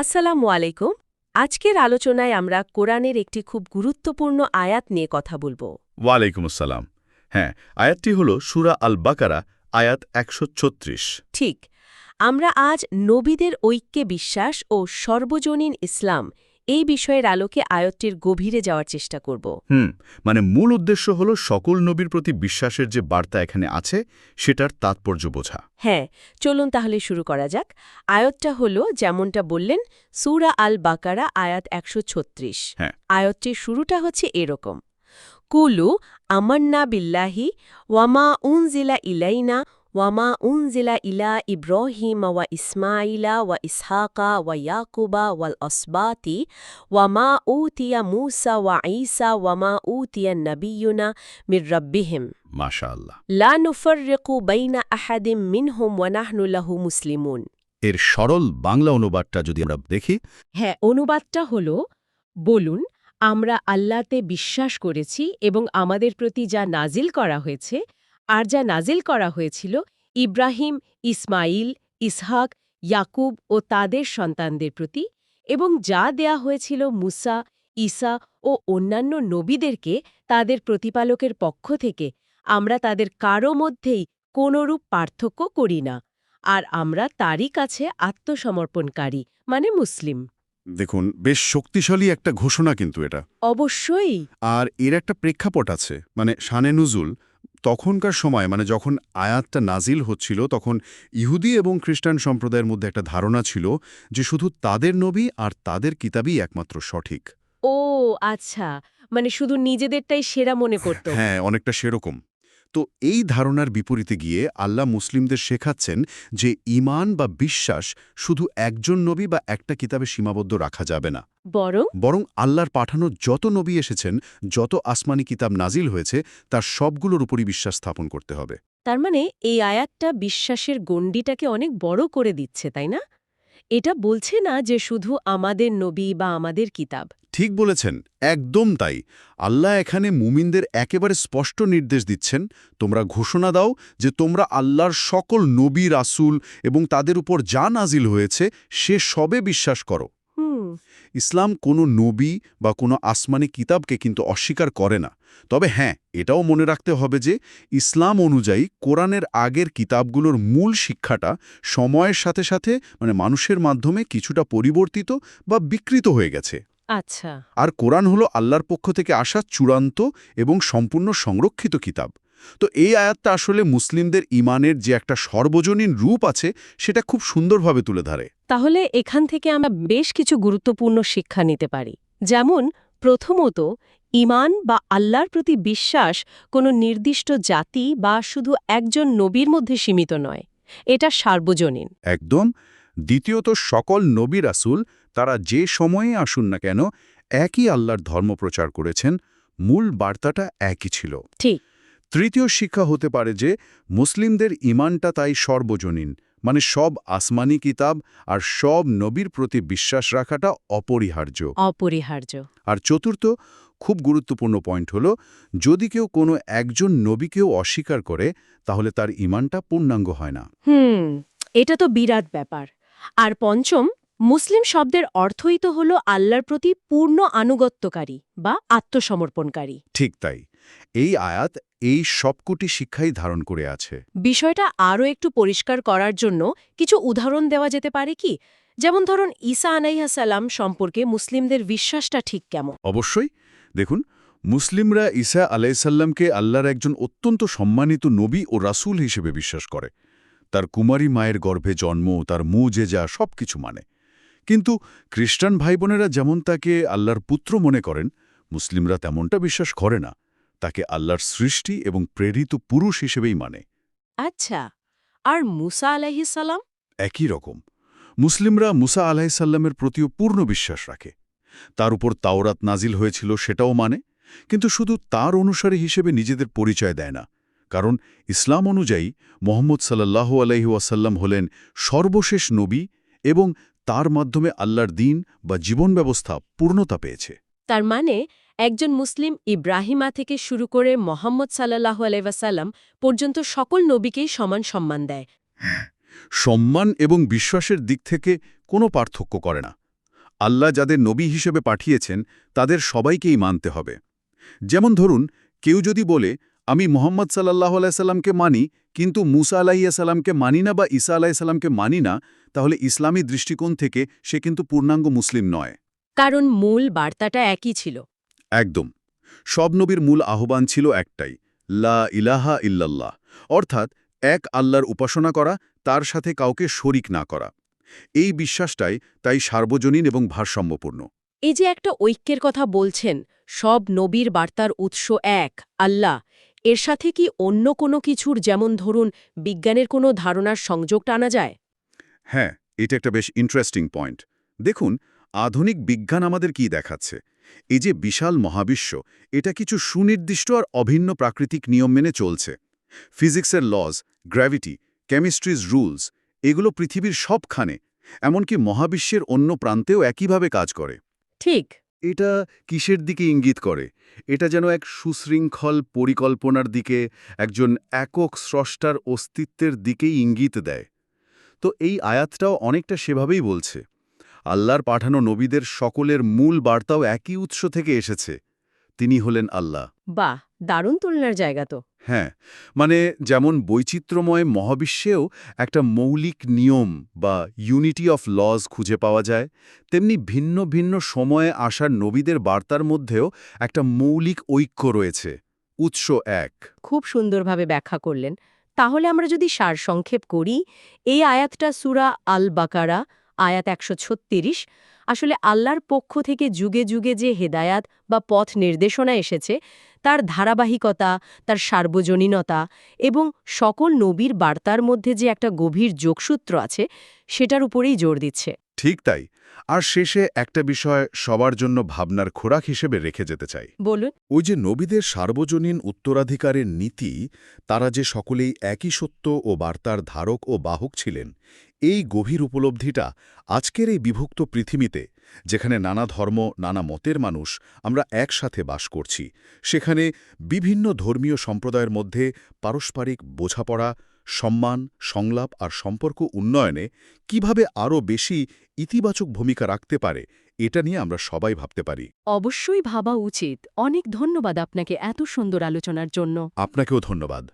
আসসালামু আলাইকুম। আজকের আলোচনায় আমরা কোরআনের একটি খুব গুরুত্বপূর্ণ আয়াত নিয়ে কথা বলব। ওয়ালাইকুম আসসালাম। হ্যাঁ আয়াতটি হল সুরা আল বাকারা আয়াত একশো ছত্রিশ। ঠিক। আমরা আজ নবীদের ঐক্যে বিশ্বাস ও সর্বজনীন ইসলাম এই বিষয়ের আলোকে আয়াতটির গভীরে যাওয়ার চেষ্টা করব। হুম মানে মূল উদ্দেশ্য হল সকল নবীর প্রতি বিশ্বাসের যে বার্তা এখানে আছে সেটার তাৎপর্য বোঝা। হ্যাঁ চলুন তাহলে শুরু করা যাক। আয়াতটা হল যেমনটা বললেন সুরা আল বাকারা আয়াত একশো ছত্রিশ। হ্যাঁ। আয়াতটির শুরুটা হচ্ছে এরকম। কুলু আমান্না বিল্লাহি ওয়ামা উনজিলা ইলাইনা ওয়ামা উনজিলা ইলা ইব্রাহিম ওয়া ইসমাইলা ওয়া ইসহাকা ওয়া ইয়াকুবা ওয়াল আসবাতি ওয়ামা উতিয়া মুসা ওয়া ঈসা ওয়ামা উতিয়া নবিয়ুনা মির রব্বিহিম মাশা আল্লাহ লা নুফাররিকু বাইনা আহাদিম মিনহুম ওয়া নাহনু লাহু মুসলিমুন এর সরল বাংলা অনুবাদটা যদি আমরা দেখি হ্যাঁ অনুবাদটা হল বলুন আমরা আল্লাহতে বিশ্বাস করেছি এবং আমাদের প্রতি যা নাজিল করা হয়েছে আর যা নাজিল করা হয়েছিল ইব্রাহিম ইসমাইল ইসহাক ইয়াকুব ও তাদের সন্তানদের প্রতি এবং যা দেয়া হয়েছিল মুসা ঈসা ও অন্যান্য নবীদেরকে তাদের প্রতিপালকের পক্ষ থেকে আমরা তাদের কারও মধ্যেই কোনরূপ পার্থক্য করি না আর আমরা তারই কাছে আত্মসমর্পণকারী মানে মুসলিম। দেখুন বেশ শক্তিশালী একটা ঘোষণা কিন্তু এটা। অবশ্যই। আর এর একটা প্রেক্ষাপট আছে মানে শানে নুজুল তখনকার সময় মানে যখন আয়াতটা নাজিল হচ্ছিল তখন ইহুদি এবং খ্রিস্টান সম্প্রদায়ের মধ্যে একটা ধারণা ছিল যে শুধু তাদের নবী আর তাদের কিতাবই একমাত্র সঠিক। ও আচ্ছা। মানে শুধু নিজেদেরটাই সেরা মনে করত। হ্যাঁ অনেকটা সেরকম। তো এই ধারণার বিপরীতে গিয়ে আল্লাহ মুসলিমদের শেখাচ্ছেন যে ইমান বা বিশ্বাস শুধু একজন নবী বা একটা কিতাবে সীমাবদ্ধ রাখা যাবে না। বরং বরং আল্লাহর পাঠানো যত নবী এসেছেন যত আসমানি কিতাব নাজিল হয়েছে তার সবগুলোর উপরই বিশ্বাস স্থাপন করতে হবে। তার মানে এই আয়াতটা বিশ্বাসের গণ্ডিটাকে অনেক বড় করে দিচ্ছে তাই না? এটা বলছে না যে শুধু আমাদের নবী বা আমাদের কিতাব। ঠিক বলেছেন একদম তাই। আল্লাহ এখানে মুমিনদের একেবারে স্পষ্ট নির্দেশ দিচ্ছেন তোমরা ঘোষণা দাও যে তোমরা আল্লাহর সকল নবী রাসূল এবং তাদের উপর যা নাজিল হয়েছে সে সবে বিশ্বাস করো। ইসলাম কোনো নবী বা কোনো আসমানি কিতাবকে কিন্তু অস্বীকার করে না। তবে হ্যাঁ এটাও মনে রাখতে হবে যে ইসলাম অনুযায়ী কোরআনের আগের কিতাবগুলোর মূল শিক্ষাটা সময়ের সাথে সাথে মানে মানুষের মাধ্যমে কিছুটা পরিবর্তিত বা বিকৃত হয়ে গেছে। আচ্ছা। আর কোরআন হলো আল্লাহর পক্ষ থেকে আসা চূড়ান্ত এবং সম্পূর্ণ সংরক্ষিত কিতাব। তো এই আয়াতটা আসলে মুসলিমদের ইমানের যে একটা সর্বজনীন রূপ আছে সেটা খুব সুন্দরভাবে তুলে ধরে। তাহলে এখান থেকে আমরা বেশ কিছু গুরুত্বপূর্ণ শিক্ষা নিতে পারি। যেমন প্রথমত ইমান বা আল্লাহর প্রতি বিশ্বাস কোনো নির্দিষ্ট জাতি বা শুধু একজন নবীর মধ্যে সীমিত নয়। এটা সার্বজনীন। একদম। দ্বিতীয়ত সকল নবী রাসুল তারা যে সময়ে আসুন না কেন একই আল্লাহর ধর্ম প্রচার করেছেন। মূল বার্তাটা একই ছিল। ঠিক। তৃতীয় শিক্ষা হতে পারে যে মুসলিমদের ইমানটা তাই সর্বজনীন মানে সব আসমানি কিতাব আর সব নবীর প্রতি বিশ্বাস রাখাটা অপরিহার্য। অপরিহার্য। আর চতুর্থ খুব গুরুত্বপূর্ণ পয়েন্ট হল যদি কেউ কোনো একজন নবীকেও অস্বীকার করে তাহলে তার ইমানটা পূর্ণাঙ্গ হয় না। হুম এটা তো বিরাট ব্যাপার। আর পঞ্চম মুসলিম শব্দের অর্থই তো হল আল্লাহর প্রতি পূর্ণ আনুগত্যকারী বা আত্মসমর্পণকারী। ঠিক তাই। এই আয়াত এই সবকটি শিক্ষাই ধারণ করে আছে। বিষয়টা আরও একটু পরিষ্কার করার জন্য কিছু উদাহরণ দেওয়া যেতে পারে কি? যেমন ধরুন ঈসা আনাইহাসাল্লাম সম্পর্কে মুসলিমদের বিশ্বাসটা ঠিক কেমন? অবশ্যই। দেখুন মুসলিমরা ঈসা আলাইসাল্লামকে আল্লাহর একজন অত্যন্ত সম্মানিত নবী ও রাসূল হিসেবে বিশ্বাস করে। তার কুমারী মায়ের গর্ভে জন্ম তার মু মুজেজা সব কিছু মানে। কিন্তু খ্রিস্টান ভাইবোনেরা যেমন তাকে আল্লাহর পুত্র মনে করেন মুসলিমরা তেমনটা বিশ্বাস করে না। তাকে আল্লাহর সৃষ্টি এবং প্রেরিত পুরুষ হিসেবেই মানে। আচ্ছা আর মুসা আলাইহিসাল্লাম একই রকম। মুসলিমরা মুসা আলাহিসাল্লামের প্রতিও পূর্ণ বিশ্বাস রাখে। তার উপর তাওরাত নাজিল হয়েছিল সেটাও মানে কিন্তু শুধু তার অনুসারী হিসেবে নিজেদের পরিচয় দেয় না কারণ ইসলাম অনুযায়ী মোহাম্মদ সাল্লাহ আলহি ওয়াসাল্লাম হলেন সর্বশেষ নবী এবং তার মাধ্যমে আল্লাহর দিন বা জীবন ব্যবস্থা পূর্ণতা পেয়েছে। তার মানে একজন মুসলিম ইব্রাহিমা থেকে শুরু করে মোহাম্মদ সাল্লাহ আলাইসাল্লাম পর্যন্ত সকল নবীকেই সমান সম্মান দেয়। সম্মান এবং বিশ্বাসের দিক থেকে কোনো পার্থক্য করে না। আল্লাহ যাদের নবী হিসেবে পাঠিয়েছেন তাদের সবাইকেই মানতে হবে। যেমন ধরুন কেউ যদি বলে আমি মোহাম্মদ সাল্লাহ আলাইসাল্লামকে মানি কিন্তু মুসা আলাইসাল্লামকে মানি না বা ঈসা আলাইসাল্লামকে মানি না তাহলে ইসলামী দৃষ্টিকোণ থেকে সে কিন্তু পূর্ণাঙ্গ মুসলিম নয়। কারণ মূল বার্তাটা একই ছিল। একদম। সব নবীর মূল আহ্বান ছিল একটাই লা ইলাহা ইল্লাল্লাহ অর্থাৎ এক আল্লাহর উপাসনা করা তার সাথে কাউকে শরিক না করা। এই বিশ্বাসটাই তাই সার্বজনীন এবং ভারসাম্যপূর্ণ। এই যে একটা ঐক্যের কথা বলছেন সব নবীর বার্তার উৎস এক আল্লাহ। এর সাথে কি অন্য কোনো কিছুর যেমন ধরুন বিজ্ঞানের কোনো ধারণার সংযোগ টানা যায়? হ্যাঁ এটা একটা বেশ ইন্টারেস্টিং পয়েন্ট দেখুন আধুনিক বিজ্ঞান আমাদের কি দেখাচ্ছে? এই যে বিশাল মহাবিশ্ব এটা কিছু সুনির্দিষ্ট আর অভিন্ন প্রাকৃতিক নিয়ম মেনে চলছে। ফিজিক্সের লজ গ্র্যাভিটি কেমিস্ট্রিজ রুলস এগুলো পৃথিবীর সবখানে এমনকি মহাবিশ্বের অন্য প্রান্তেও একইভাবে কাজ করে। ঠিক। এটা কিসের দিকে ইঙ্গিত করে? এটা যেন এক সুশৃঙ্খল পরিকল্পনার দিকে একজন একক স্রষ্টার অস্তিত্বের দিকেই ইঙ্গিত দেয়। তো এই আয়াতটাও অনেকটা সেভাবেই বলছে। আল্লাহর পাঠানো নবীদের সকলের মূল বার্তাও একই উৎস থেকে এসেছে। তিনি হলেন আল্লাহ। বাহ দারুণ তুলনার জায়গা তো। হ্যাঁ মানে যেমন বৈচিত্র্যময় মহাবিশ্বেও একটা মৌলিক নিয়ম বা ইউনিটি অফ লজ খুঁজে পাওয়া যায় তেমনি ভিন্ন ভিন্ন সময়ে আসার নবীদের বার্তার মধ্যেও একটা মৌলিক ঐক্য রয়েছে। উৎস এক। খুব সুন্দরভাবে ব্যাখ্যা করলেন। তাহলে আমরা যদি সারসংক্ষেপ করি এই আয়াতটা সুরা আল বাকারা আয়াত একশো ছত্রিশ, আসলে আল্লাহর পক্ষ থেকে যুগে যুগে যে হেদায়াত বা পথ নির্দেশনা এসেছে, তার ধারাবাহিকতা, তার সার্বজনীনতা এবং সকল নবীর বার্তার মধ্যে যে একটা গভীর যোগসূত্র আছে, সেটার উপরেই জোর দিচ্ছে। ঠিক তাই। আর শেষে একটা বিষয় সবার জন্য ভাবনার খোরাক হিসেবে রেখে যেতে চাই। বলুন। ওই যে নবীদের সার্বজনীন উত্তরাধিকারের নীতি তারা যে সকলেই একই সত্য ও বার্তার ধারক ও বাহক ছিলেন এই গভীর উপলব্ধিটা আজকের এই বিভক্ত পৃথিবীতে যেখানে নানা ধর্ম নানা মতের মানুষ আমরা একসাথে বাস করছি সেখানে বিভিন্ন ধর্মীয় সম্প্রদায়ের মধ্যে পারস্পরিক বোঝাপড়া সম্মান সংলাপ আর সম্পর্ক উন্নয়নে কীভাবে আরও বেশি ইতিবাচক ভূমিকা রাখতে পারে এটা নিয়ে আমরা সবাই ভাবতে পারি। অবশ্যই ভাবা উচিত। অনেক ধন্যবাদ আপনাকে এত সুন্দর আলোচনার জন্য। আপনাকেও ধন্যবাদ।